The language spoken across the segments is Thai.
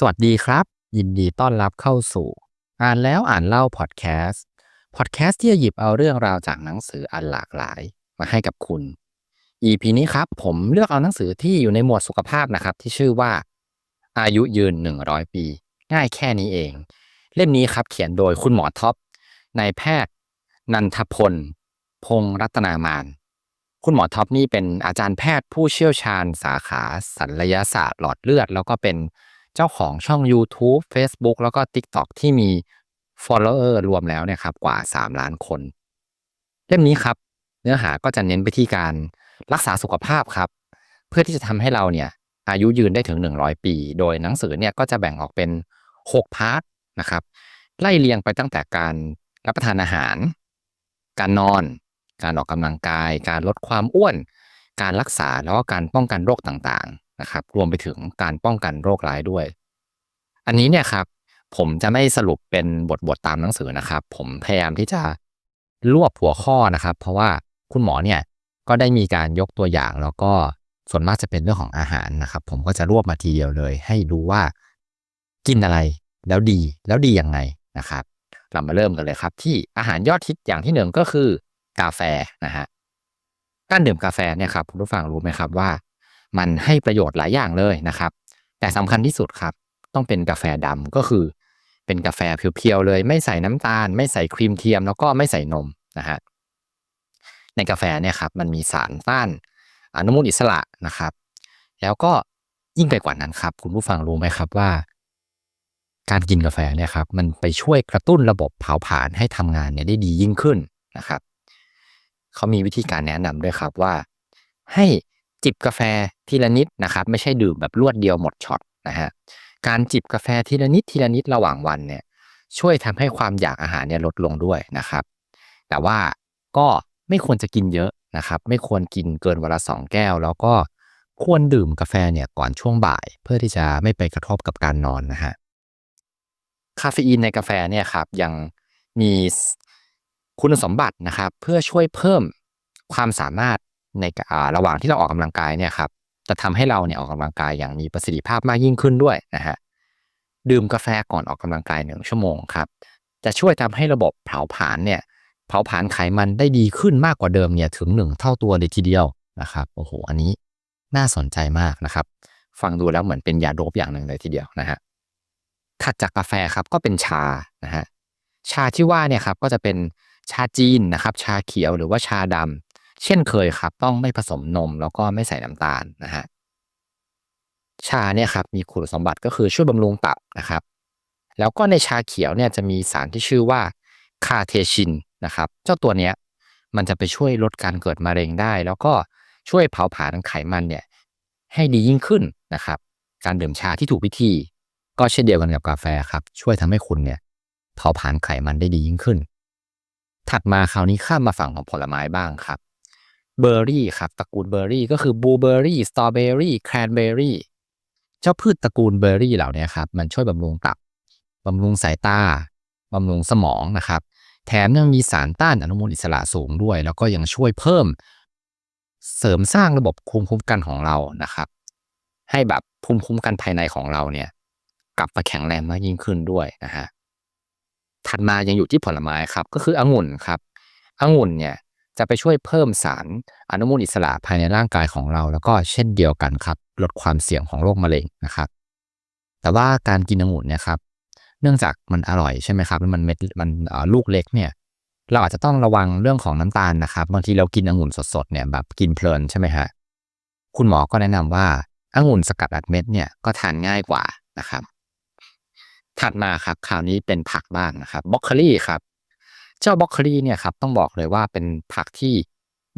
สวัสดีครับ ยินดีต้อนรับเข้าสู่ อ่านแล้วอ่านเล่าพอดแคสต์พอดแคสต์ที่จะหยิบเอาเรื่องราวจากหนังสืออันหลากหลายมาให้กับคุณ EP นี้ครับ ผมเลือกเอาหนังสือที่อยู่ในหมวดสุขภาพนะครับ ที่ชื่อว่า อายุยืน 100 ปี ง่ายแค่นี้เอง เล่มนี้ครับเขียนโดยคุณหมอท็อปนายแพทย์ นันทพล พงรัตนามาน คุณหมอท็อปนี่เป็นอาจารย์แพทย์ผู้เชี่ยวชาญสาขาศัลยศาสตร์หลอดเลือด แล้วก็เป็น เจ้าของช่อง YouTube Facebook แล้วก็ TikTok ที่มี follower รวมแล้วเนี่ยครับกว่า 3 ล้านคน เล่มนี้ครับ เนื้อหาก็จะเน้นไปที่การรักษาสุขภาพครับ เพื่อที่จะทำให้เราเนี่ยอายุยืนได้ถึง 100 ปี โดยหนังสือเนี่ยก็จะแบ่งออกเป็น 6 พาร์ทนะครับ ไล่เรียงไปตั้งแต่การรับประทานอาหาร การนอน การออกกำลังกาย การลดความอ้วน การรักษาแล้วก็การป้องกันโรคต่างๆ นะครับ รวมไปถึงการป้องกันโรคร้ายด้วย อันนี้เนี่ยครับ ผมจะไม่สรุปเป็นบทบทตามหนังสือนะครับ ผมพยายามที่จะรวบหัวข้อนะครับ เพราะว่าคุณหมอเนี่ยก็ได้มีการยกตัวอย่าง แล้วก็ส่วนมากจะเป็นเรื่องของอาหารนะครับ ผมก็จะรวบมาทีเดียวเลย ให้ดูว่ากินอะไรแล้วดีแล้วดียังไงนะครับ เรามาเริ่มกันเลยครับ ที่อาหารยอดฮิตอย่างที่หนึ่งก็คือกาแฟนะฮะการดื่มกาแฟเนี่ยครับคุณผู้ฟังรู้ไหมครับว่า มันให้ประโยชน์หลายอย่างเลยนะครับ แต่สำคัญที่สุดครับ ต้องเป็นกาแฟดำก็คือ เป็นกาแฟเพียวๆเลย ไม่ใส่น้ำตาล ไม่ใส่ครีมเทียม แล้วก็ไม่ใส่นมนะฮะในกาแฟเนี่ยครับมันมีสารต้านอนุมูลอิสระนะครับ แล้วก็ยิ่งไปกว่านั้นครับ คุณผู้ฟังรู้ไหมครับว่า การกินกาแฟเนี่ยครับมันไปช่วยกระตุ้นระบบเผาผลาญให้ทำงานเนี่ยได้ดียิ่งขึ้นนะครับเขามีวิธีการแนะนำด้วยครับว่า ให้ จิบกาแฟทีละนิดนะครับ ไม่ใช่ดื่มแบบรวดเดียวหมดช็อตนะฮะการจิบกาแฟทีละนิดทีละนิดระหว่างวันเนี่ยช่วยทำให้ความอยากอาหารเนี่ยลดลงด้วยนะครับ แต่ว่าก็ไม่ควรจะกินเยอะนะครับ ไม่ควรกินเกินวันละสองแก้ว แล้วก็ควรดื่มกาแฟเนี่ยก่อนช่วงบ่าย เพื่อที่จะไม่ไปกระทบกับการนอนนะฮะคาเฟอีนในกาแฟเนี่ยครับยังมีคุณสมบัตินะครับ เพื่อช่วยเพิ่มความสามารถ ในระหว่างที่เราออกกำลังกายเนี่ยครับจะทำให้เราเนี่ยออกกำลังกายอย่างมีประสิทธิภาพมากยิ่งขึ้นด้วยนะฮะดื่มกาแฟก่อนออกกำลังกายหนึ่งชั่วโมงครับจะช่วยทำให้ระบบเผาผลาญเนี่ยเผาผลาญไขมันได้ดีขึ้นมากกว่าเดิมเนี่ยถึงหนึ่งเท่าตัวเลยทีเดียวนะครับโอ้โหอันนี้น่าสนใจมากนะครับ ฟังดูแล้วเหมือนเป็นยาโดบอย่างหนึ่งเลยทีเดียวนะฮะถัดจากกาแฟครับก็เป็นชานะฮะชาที่ว่าเนี่ยครับก็จะเป็นชาจีนนะครับ ชาเขียวหรือว่าชาดำ เช่นเคยครับ ต้องไม่ผสมนมแล้วก็ไม่ใส่น้ำตาลนะฮะชาเนี่ยครับมีคุณสมบัติก็คือช่วยบำรุงตับนะครับ แล้วก็ในชาเขียวเนี่ยจะมีสารที่ชื่อว่าคาเทชินนะครับ เจ้าตัวเนี้ยมันจะไปช่วยลดการเกิดมะเร็งได้ แล้วก็ช่วยเผาผลาญไขมันเนี่ยให้ดียิ่งขึ้นนะครับ การดื่มชาที่ถูกวิธี ก็เช่นเดียวกันกับกาแฟครับ ช่วยทำให้คุณเนี่ยเผาผลาญไขมันได้ดียิ่งขึ้น ถัดมาคราวนี้ข้ามมาฝั่งของผลไม้บ้างครับ เบอร์รี่ครับตระกูลเบอร์รี่ก็คือบลูเบอร์รี่สตรอเบอร์รี่แครนเบอร์รี่เจ้าพืชตระกูลเบอร์รี่เหล่านี้ครับมันช่วยบำรุงตับบำรุงสายตาบำรุงสมองนะครับ แถมยังมีสารต้านอนุมูลอิสระสูงด้วย แล้วก็ยังช่วยเพิ่ม เสริมสร้างระบบภูมิคุ้มกันของเรานะครับ ให้แบบภูมิคุ้มกันภายในของเราเนี่ย กลับมาแข็งแรงมากยิ่งขึ้นด้วยนะฮะถัดมายังอยู่ที่ผลไม้ครับ ก็คือองุ่นครับองุ่นเนี่ย จะไปช่วยเพิ่มสารอนุมูลอิสระภายในร่างกายของเรา แล้วก็เช่นเดียวกันครับลดความเสี่ยงของโรคมะเร็งนะครับ แต่ว่าการกินองุ่นเนี่ยครับเนื่องจากมันอร่อยใช่ไหมครับมันเม็ดมันลูกเล็กเนี่ยเราอาจจะต้องระวังเรื่องของน้ำตาลนะครับบางทีเรากินองุ่นสดๆเนี่ยแบบกินเพลินใช่ไหมฮะคุณหมอก็แนะนำว่าองุ่นสกัดอัดเม็ดเนี่ยก็ทานง่ายกว่านะครับ ถัดมาครับคราวนี้เป็นผักบ้างนะครับบล็อกโคลี่ครับ เจ้าบล็อกโคลีเนี่ยครับต้องบอกเลยว่าเป็นผักที่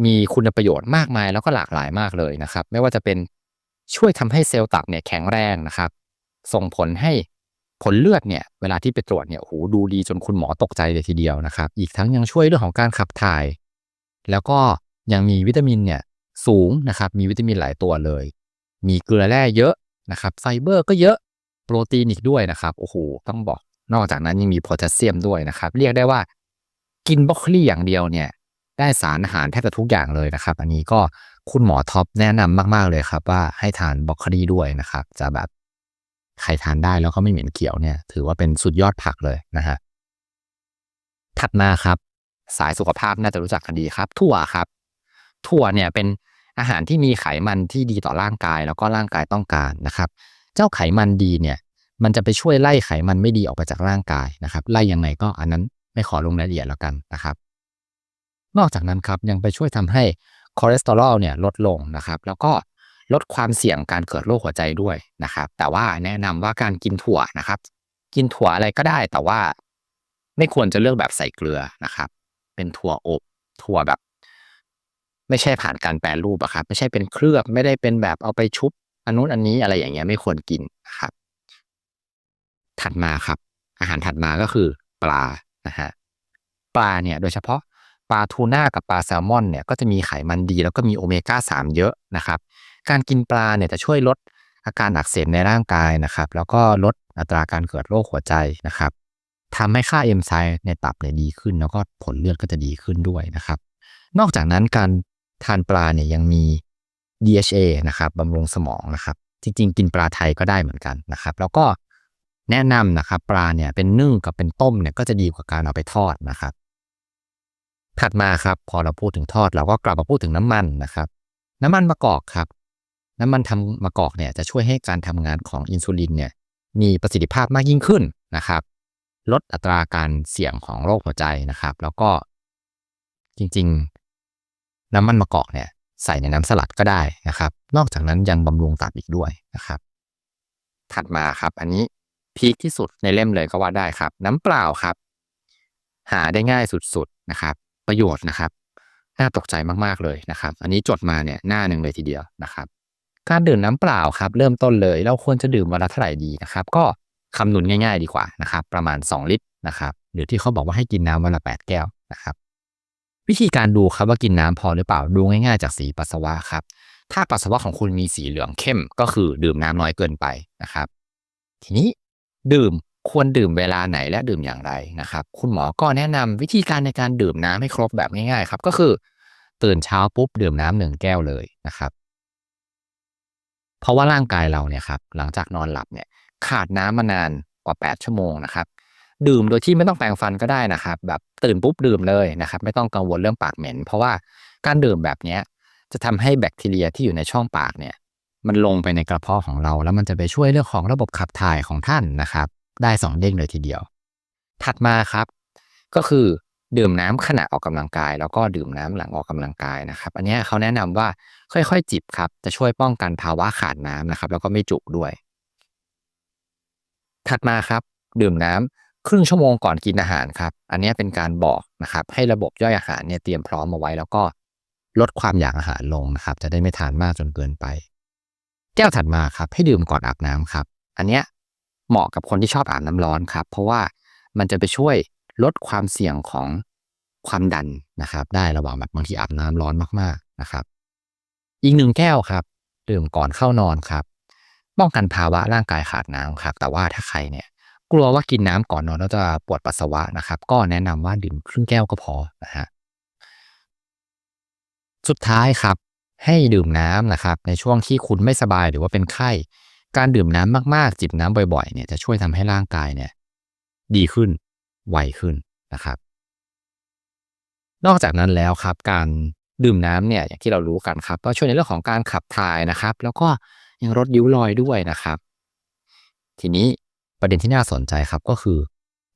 มีคุณประโยชน์มากมายแล้วก็หลากหลายมากเลยนะครับ ไม่ว่าจะเป็นช่วยทำให้เซลล์ตับเนี่ยแข็งแรงนะครับ ส่งผลให้ผลเลือดเนี่ยเวลาที่ไปตรวจเนี่ยโหดูดีจนคุณหมอตกใจเลยทีเดียวนะครับ อีกทั้งยังช่วยเรื่องของการขับถ่าย แล้วก็ยังมีวิตามินเนี่ยสูงนะครับ มีวิตามินหลายตัวเลย มีเกลือแร่เยอะนะครับ ไฟเบอร์ก็เยอะ โปรตีนอีกด้วยนะครับ โอ้โห ต้องบอก นอกจากนั้นยังมีโพแทสเซียมด้วยนะครับ เรียกได้ว่า กินบรอกโคลีอย่างเดียวเนี่ย ได้สารอาหารแทบจะทุกอย่างเลยนะครับ อันนี้ก็คุณหมอท็อปแนะนำมาก ๆเลยครับ ว่าให้ทานบรอกโคลีด้วยนะครับ จะแบบใครทานได้แล้วก็ไม่เหม็นเขียวเนี่ย ถือว่าเป็นสุดยอดผักเลยนะฮะถัดมาครับ สายสุขภาพน่าจะรู้จักกันดีครับ ถั่วครับ ถั่วเนี่ยเป็นอาหารที่มีไขมันที่ดีต่อร่างกายแล้วก็ร่างกายต้องการนะครับ เจ้าไขมันดีเนี่ย มันจะไปช่วยไล่ไขมันไม่ดีออกไปจากร่างกายนะครับ ไล่ยังไงก็อันนั้น ไม่ขอลงรายละเอียดแล้วกันนะครับ นอกจากนั้นครับยังไปช่วยทำให้คอเลสเตอรอลเนี่ยลดลงนะครับ แล้วก็ลดความเสี่ยงการเกิดโรคหัวใจด้วยนะครับ แต่ว่าแนะนำว่าการกินถั่วนะครับ กินถั่วอะไรก็ได้แต่ว่า ไม่ควรจะเลือกแบบใส่เกลือนะครับ เป็นถั่วอบถั่วแบบ ไม่ใช่ผ่านการแปรรูปอะครับ ไม่ใช่เป็นเคลือบไม่ได้เป็นแบบเอาไปชุบอันนู้นอันนี้อะไรอย่างเงี้ยไม่ควรกินนะครับ ถัดมาครับ อาหารถัดมาก็คือ ปลา นะฮะปลาเนี่ยโดยเฉพาะปลาทูน่ากับปลาแซลมอนเนี่ยก็จะมีไขมันดีแล้วก็มีโอเมก้า 3 เยอะนะครับ การกินปลาเนี่ยจะช่วยลดอาการอักเสบในร่างกายนะครับ แล้วก็ลดอัตราการเกิดโรคหัวใจนะครับทำให้ค่าเอนไซม์ในตับเนี่ยดีขึ้น แล้วก็ผลเลือดก็จะดีขึ้นด้วยนะครับ นอกจากนั้นการทานปลาเนี่ยยังมี DHA นะครับบำรุงสมองนะครับ จริงๆ กินปลาไทยก็ได้เหมือนกันนะครับ แล้วก็ แนะนำนะครับปลาเนี่ยเป็นนึ่งกับเป็นต้มเนี่ยก็จะดีกว่าการเอาไปทอดนะครับ ถัดมาครับพอเราพูดถึงทอดเราก็กลับมาพูดถึงน้ำมันนะครับ น้ำมันมะกอกครับ น้ำมันทำมะกอกเนี่ยจะช่วยให้การทำงานของอินซูลินเนี่ยมีประสิทธิภาพมากยิ่งขึ้นนะครับ ลดอัตราการเสี่ยงของโรคหัวใจนะครับ แล้วก็จริงๆ น้ำมันมะกอกเนี่ยใส่ในน้ำสลัดก็ได้นะครับ นอกจากนั้นยังบำรุงตับอีกด้วยนะครับ ถัดมาครับอันนี้ พีคที่สุดในเล่มเลยก็ว่าได้ครับ น้ำเปล่าครับ หาได้ง่ายสุดๆนะครับ ประโยชน์นะครับน่าตกใจมากๆเลยนะครับ อันนี้จดมาเนี่ยหน้าหนึ่งเลยทีเดียวนะครับ การดื่มน้ำเปล่าครับ เริ่มต้นเลยเราควรจะดื่มวันละเท่าไหร่ดีนะครับ ก็คำนวณง่าย ๆ ดีกว่านะครับ ประมาณ 2 ลิตรนะครับ หรือที่เขาบอกว่าให้กินน้ำวันละ 8 แก้วนะครับ วิธีการดูครับว่ากินน้ำพอหรือเปล่าดูง่ายๆจากสีปัสสาวะครับ ถ้าปัสสาวะของคุณมีสีเหลืองเข้มก็คือดื่มน้ำน้อยเกินไปนะครับ ทีนี้ ดื่มควรดื่มเวลาไหนและดื่มอย่างไรนะครับ คุณหมอก็แนะนำวิธีการในการดื่มน้ำให้ครบแบบง่ายๆครับ ก็คือ ตื่นเช้าปุ๊บดื่มน้ำหนึ่งแก้วเลยนะครับ เพราะว่าร่างกายเราเนี่ยครับหลังจากนอนหลับเนี่ยขาดน้ำมานานกว่า 8 ชั่วโมงนะครับ ดื่มโดยที่ไม่ต้องแปรงฟันก็ได้นะครับ แบบตื่นปุ๊บดื่มเลยนะครับ ไม่ต้องกังวลเรื่องปากเหม็น เพราะว่าการดื่มแบบนี้จะทำให้แบคทีเรียที่อยู่ในช่องปากเนี่ย มันลงไปในกระเพาะของเรา แล้วมันจะไปช่วยเรื่องของระบบขับถ่ายของท่านนะครับ ได้สองเด้งเลยทีเดียว ถัดมาครับ ก็คือดื่มน้ำขณะออกกำลังกาย แล้วก็ดื่มน้ำหลังออกกำลังกายนะครับ อันนี้เขาแนะนำว่าค่อยๆจิบครับ จะช่วยป้องกันภาวะขาดน้ำนะครับ แล้วก็ไม่จุกด้วย ถัดมาครับ ดื่มน้ำครึ่งชั่วโมงก่อนกินอาหารครับ อันนี้เป็นการบอกนะครับ ให้ระบบย่อยอาหารเนี่ยเตรียมพร้อมมาไว้ แล้วก็ลดความอยากอาหารลงนะครับ จะได้ไม่ทานมากจนเกินไป แก้วถัดมาครับให้ดื่มก่อนอาบน้ำครับ อันเนี้ยเหมาะกับคนที่ชอบอาบน้ำร้อนครับ เพราะว่ามันจะไปช่วยลดความเสี่ยงของความดันนะครับ ได้ระหว่างแบบบางทีอาบน้ำร้อนมากๆนะครับ อีกหนึ่งแก้วครับ ดื่มก่อนเข้านอนครับ ป้องกันภาวะร่างกายขาดน้ำครับ แต่ว่าถ้าใครเนี่ย กลัวว่ากินน้ำก่อนนอนแล้วจะปวดปัสสาวะนะครับ ก็แนะนำว่าดื่มครึ่งแก้วก็พอนะฮะสุดท้ายครับ ให้ดื่มน้ำนะครับในช่วงที่คุณไม่สบายหรือว่าเป็นไข้ การดื่มน้ำมากๆ จิบน้ำบ่อยๆเนี่ยจะช่วยทำให้ร่างกายเนี่ยดีขึ้นไวขึ้นนะครับ นอกจากนั้นแล้วครับการดื่มน้ำเนี่ยอย่างที่เรารู้กันครับก็ช่วยในเรื่องของการขับถ่ายนะครับ แล้วก็ยังลดริ้วรอยด้วยนะครับ ทีนี้ประเด็นที่น่าสนใจครับก็คือ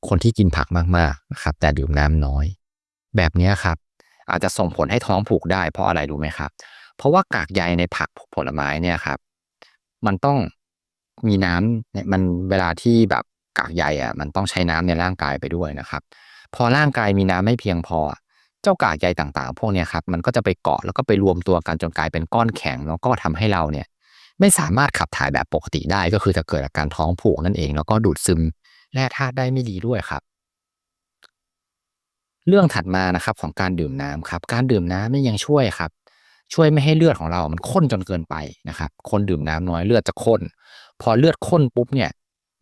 คนที่กินผักมากๆนะครับ แต่ดื่มน้ำน้อย แบบนี้ครับ อาจจะส่งผลให้ท้องผูกได้เพราะอะไรรู้ไหมครับ เพราะว่ากากใยในผักผลไม้เนี่ยครับ มันต้องมีน้ำเนี่ยมันเวลาที่แบบกากใยอะ มันต้องใช้น้ำในร่างกายไปด้วยนะครับ พอร่างกายมีน้ำไม่เพียงพอ เจ้ากากใยต่างๆ พวกนี้ครับ มันก็จะไปเกาะแล้วก็ไปรวมตัวกันจนกลายเป็นก้อนแข็ง แล้วก็ทำให้เราเนี่ย ไม่สามารถขับถ่ายแบบปกติได้ก็คือจะเกิดอาการท้องผูกนั่นเอง แล้วก็ดูดซึมแร่ธาตุได้ไม่ดีด้วยครับ เรื่องถัดมานะครับของการดื่มน้ำครับ การดื่มน้ำนี่ยังช่วยครับ ช่วยไม่ให้เลือดของเรา มันข้นจนเกินไปนะครับ คนดื่มน้ำน้อยเลือดจะข้น พอเลือดข้นปุ๊บเนี่ย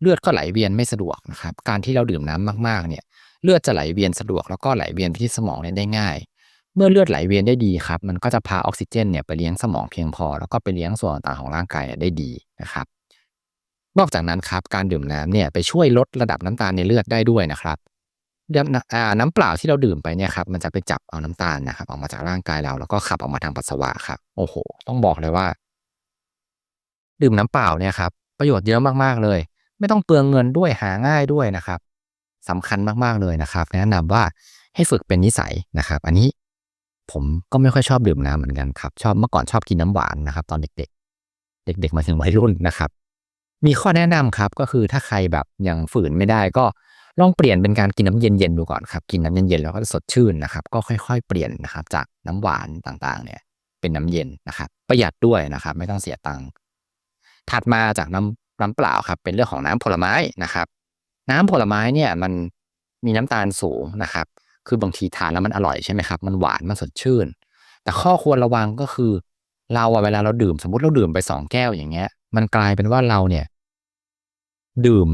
เลือดก็ไหลเวียนไม่สะดวกนะครับ การที่เราดื่มน้ำมากๆ เนี่ย เลือดจะไหลเวียนสะดวกแล้วก็ไหลเวียนไปที่สมองเนี่ยได้ง่าย เมื่อเลือดไหลเวียนได้ดีครับ มันก็จะพาออกซิเจนเนี่ยไปเลี้ยงสมองเพียงพอ แล้วก็ไปเลี้ยงส่วนต่างของร่างกายได้ดีนะครับ นอกจากนั้นครับ การดื่มน้ำเนี่ยไปช่วยลดระดับน้ำตาลในเลือดได้ด้วยนะครับ น้ำอ่าเปล่าที่เราดื่มไปเนี่ยครับมันจะไปจับเอาน้ำตาลนะครับออกมาจากร่างกายเราแล้วก็ขับออกมาทางปัสสาวะครับโอ้โห ต้องบอกเลยว่า ดื่มน้ำเปล่าเนี่ยครับประโยชน์เยอะมากๆเลย ไม่ต้องเปลืองเงินด้วยหาง่ายด้วยนะครับสำคัญมากๆเลยนะครับ แนะนำว่าให้ฝึกเป็นนิสัยนะครับ อันนี้ผมก็ไม่ค่อยชอบดื่มน้ำเหมือนกันครับ ชอบเมื่อก่อนชอบกินน้ำหวานนะครับ ตอนเด็กๆ เด็ก ๆ มาถึงวัยรุ่นนะครับ มีข้อแนะนำครับก็คือถ้าใครแบบยังฝืนไม่ได้ก็ ลองเปลี่ยนเป็นการกินน้ำเย็นๆดูก่อนครับ กินน้ำเย็นๆแล้วก็สดชื่นนะครับ ก็ค่อยๆ เปลี่ยนนะครับ จากน้ำหวานต่างๆ เนี่ย เป็นน้ำเย็นนะครับ ประหยัดด้วยนะครับ ไม่ต้องเสียตังค์ถัดมาจากน้ำน้ำเปล่าครับ เป็นเรื่องของน้ำผลไม้นะครับ น้ำผลไม้เนี่ยมันมีน้ำตาลสูงนะครับ คือบางทีทานแล้วมันอร่อยใช่ไหมครับ มันหวานมันสดชื่น แต่ข้อควรระวังก็คือ เราอะเวลาเราดื่มสมมติเราดื่มไปสองแก้วอย่างเงี้ย มันกลายเป็นว่าเราเนี่ย ดื่ม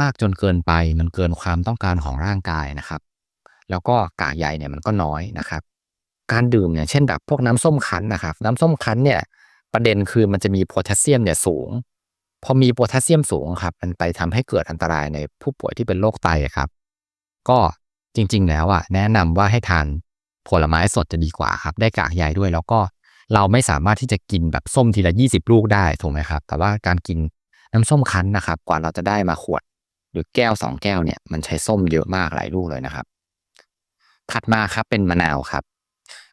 มากจนเกินไปมันเกินความต้องการของร่างกายนะครับ แล้วก็กากใยเนี่ยมันก็น้อยนะครับ การดื่มเนี่ยเช่นแบบพวกน้ำส้มคั้นนะครับ น้ำส้มคั้นเนี่ยประเด็นคือมันจะมีโพแทสเซียมเนี่ยสูง พอมีโพแทสเซียมสูงครับมันไปทำให้เกิดอันตรายในผู้ป่วยที่เป็นโรคไตครับ ก็จริงๆ แล้วอะแนะนำว่าให้ทานผลไม้สดจะดีกว่าครับ ได้กากใยด้วยแล้วก็เราไม่สามารถที่จะกินแบบส้มทีละยี่สิบลูกได้ถูกไหมครับ แต่ว่าการกินน้ำส้มคั้นนะครับ กว่าเราจะได้มาขวด หรือแก้วสองแก้วเนี่ยมันใช้ส้มเยอะมากหลายลูกเลยนะครับ ถัดมาครับเป็นมะนาวครับ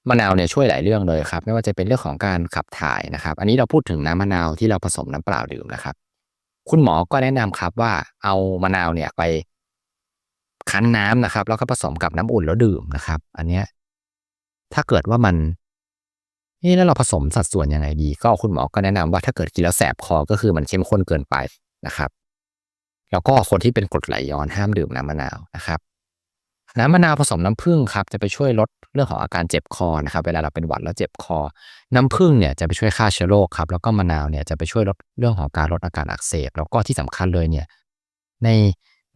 มะนาวเนี่ยช่วยหลายเรื่องเลยครับ ไม่ว่าจะเป็นเรื่องของการขับถ่ายนะครับ อันนี้เราพูดถึงน้ำมะนาวที่เราผสมน้ำเปล่าดื่มนะครับ คุณหมอก็แนะนำครับว่าเอามะนาวเนี่ยไปคั้นน้ำนะครับ แล้วก็ผสมกับน้ำอุ่นแล้วดื่มนะครับ อันเนี้ยถ้าเกิดว่ามันนี่แล้วเราผสมสัดส่วนยังไงดี ก็คุณหมอก็แนะนำว่าถ้าเกิดกินแล้วแสบคอก็คือมันเข้มข้นเกินไปนะครับ แล้วก็คนที่เป็นกรดไหลย้อนห้ามดื่มน้ำมะนาวนะครับ น้ำมะนาวผสมน้ำผึ้งครับจะไปช่วยลดเรื่องของอาการเจ็บคอนะครับเวลาเราเป็นหวัดแล้วเจ็บคอ น้ำผึ้งเนี่ยจะไปช่วยฆ่าเชื้อโรคครับแล้วก็มะนาวเนี่ยจะไปช่วยลดเรื่องของการลดอาการอักเสบ แล้วก็ที่สำคัญเลยเนี่ยใน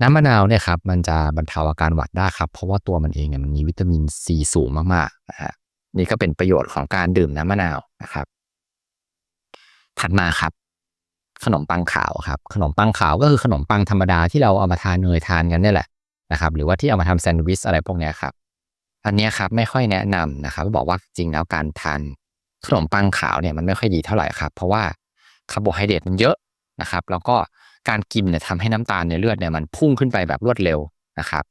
น้ำมะนาวเนี่ยครับมันจะบรรเทาอาการหวัดได้ครับ เพราะว่าตัวมันเองเนี่ยมันมีวิตามินซีสูงมากๆนะฮะนี่ก็เป็นประโยชน์ของการดื่มน้ำมะนาวนะครับ ถัดมาครับ ขนมปังขาวครับ ขนมปังขาวก็คือขนมปังธรรมดาที่เราเอามาทานเนยทานกันนี่แหละนะครับ หรือว่าที่เอามาทำแซนด์วิชอะไรพวกนี้ครับ อันนี้ครับไม่ค่อยแนะนำนะครับ บอกว่าจริงแล้วการทานขนมปังขาวเนี่ยมันไม่ค่อยดีเท่าไหร่ครับ เพราะว่าคาร์โบไฮเดรตมันเยอะนะครับ แล้วก็การกินเนี่ยทำให้น้ำตาลในเลือดเนี่ยมันพุ่งขึ้นไปแบบรวดเร็วนะครับ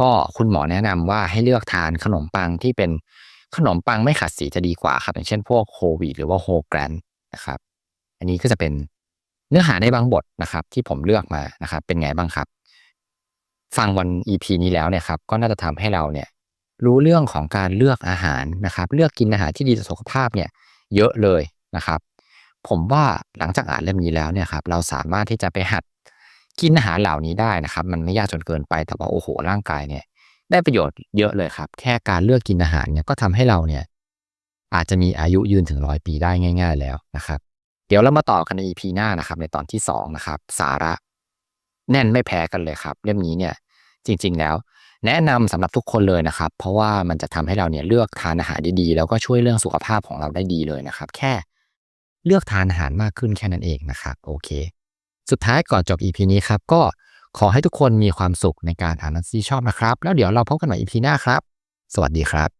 ก็คุณหมอแนะนำว่าให้เลือกทานขนมปังที่เป็นขนมปังไม่ขัดสีจะดีกว่าครับ อย่างเช่นพวกโฮวีหรือว่าโฮแกรนนะครับ อันนี้ก็จะเป็น เนื้อหาในบางบทนะครับ ที่ผมเลือกมานะครับ เป็นไงบ้างครับ ฟังวัน EP นี้แล้วเนี่ยครับก็น่าจะทำให้เราเนี่ยรู้เรื่องของการเลือกอาหารนะครับ เลือกกินอาหารที่ดีต่อสุขภาพเนี่ยเยอะเลยนะครับ ผมว่าหลังจากอ่านเล่มนี้แล้วเนี่ยครับเราสามารถที่จะไปหัดกินอาหารเหล่านี้ได้นะครับ มันไม่ยากจนเกินไปแต่ว่าโอ้โหร่างกายเนี่ย ได้ประโยชน์เยอะเลยครับ แค่การเลือกกินอาหารเนี่ยก็ทำให้เราเนี่ยอาจจะมีอายุยืนถึงร้อยปีได้ง่าย ๆ แล้วนะครับ เดี๋ยวเรามาต่อกันใน EP หน้านะครับ ในตอนที่สองนะครับสาระแน่นไม่แพ้กันเลยครับ เล่มนี้เนี่ยจริง ๆแล้ว แนะนำสำหรับทุกคนเลยนะครับ เพราะว่ามันจะทำให้เราเนี่ยเลือกทานอาหารดีๆ แล้วก็ช่วยเรื่องสุขภาพของเราได้ดีเลยนะครับ แค่เลือกทานอาหารมากขึ้นแค่นั้นเองนะครับโอเค สุดท้ายก่อนจบ EP นี้ครับก็ขอให้ทุกคนมีความสุขในการอ่านหนังสือชอบนะครับ แล้วเดี๋ยวเราพบกันใหม่ EP หน้าครับ สวัสดีครับ